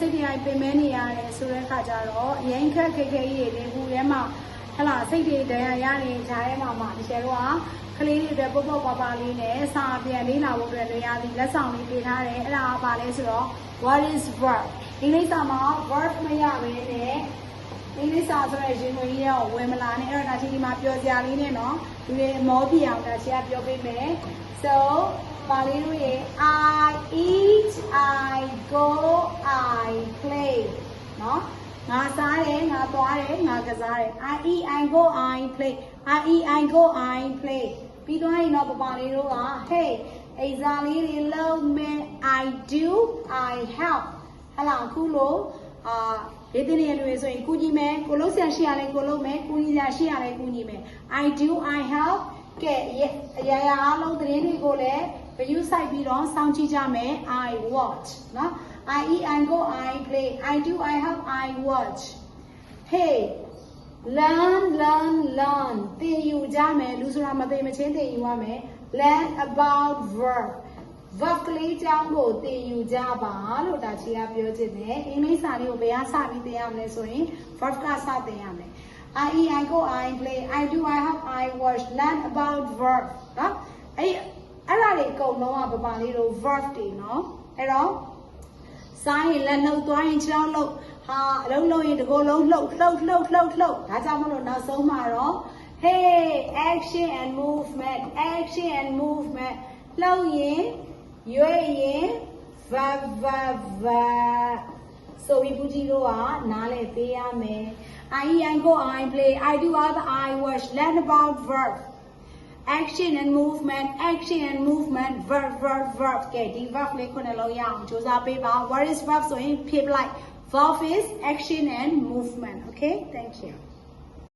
စိတ်တိုင်းပင်မဲနေရတယ်ဆိုတဲ့ခါကျတော့အရင်ခက်ခဲခဲကြီးတွေဘူးထဲမှာဟလာစိတ်တွေတရားရနေကြတဲ့မှာမှာဒီကျတော့ကလေးတွေအတွက်ပုတ်ပုတ်ပါပါလေးနဲ့စာပြန်လေးလာဖို့အတွက်တရားဒီလက်ဆောင်လေးပေးထားတယ်အဲ့ဒါကပါလဲဆိုတော့ what is verb ဒီလိပ်စာမှာ verb မရဘဲနဲ့အင်္ဂလိပ်စာဆိုတဲ့ရင်ဝင်ကြီးရောဝင်မလာနဲ့အဲ့တော့ဒါချင်းဒီမှာပြောစရာလေးနဲ့နော်ဒီလေမောပြအောင်ဒါချင်းကပြောပေးမယ် so ပါလေးတို့ရေ I eat I go I play နော်ငါစားတယ်ငါသွားတယ်ငါကစားတယ် I eat I go I play I eat I go I play ပြီးသွားရင်တော့ပပလေးတို့က hey အိမ်စားလေးတွေလုံးမယ် I do I help ဟလာအခုလို့အာဒေသနေလူတွေဆိုရင်ကူညီမယ်ကိုလုံးဆရာရှိရလဲကိုလုံးမယ်ကူညီဆရာရှိရလဲကူညီမယ် I do I help ကဲအရာရာအားလုံးသတင်းတွေကိုလည်း view site ပြီးတော့စောင့်ကြည့်ကြမယ် I watch နော် I eat I go I play I do I help I watch hey learn learn learn သင်ယူကြမယ်လူဆိုတာမသိမချင်းသင်ယူရမယ် learn about verb verb ကလေးကြောင်းကိုသင်ယူကြပါလို့ဒါချီကပြောချင်တယ်အင်္ဂလိပ်စာလေးကိုဘယ်ကစပြီးသင်ရမလဲဆိုရင် verb ကစသင်ရမယ် I eat I go I play I do I have I watch learn about verb နော်အဲ့အဲ့ဒါတွေအကုန်လုံးကပပလေးတို့ verb တွေနော်အဲ့တော့စားရင်လက်လှုပ်သွားရင်ခြေထောက်လှုပ်ဟာအလုံးလုံးရင်တကိုယ်လုံးလှုပ်လှုပ်လှုပ်လှုပ်လှုပ်ဒါကြောင့်မလို့နောက်ဆုံးမှာတော့ hey action and movement action and movement လှုပ်ရင်ရွေ့ရင် verb verb verb ဆိုပြီးဘူးကြီးတို့ကနားလည်ပေးရမယ် I eat I go I play I do other I watch learn about verb action and movement action and movement verb verb verb ကဲဒီ verb လေးခုနှလုံးရအောင်စူးစမ်းပေးပါ what is verb ဆိုရင်ဖြစ်လိုက် verb is action and movement okay thank you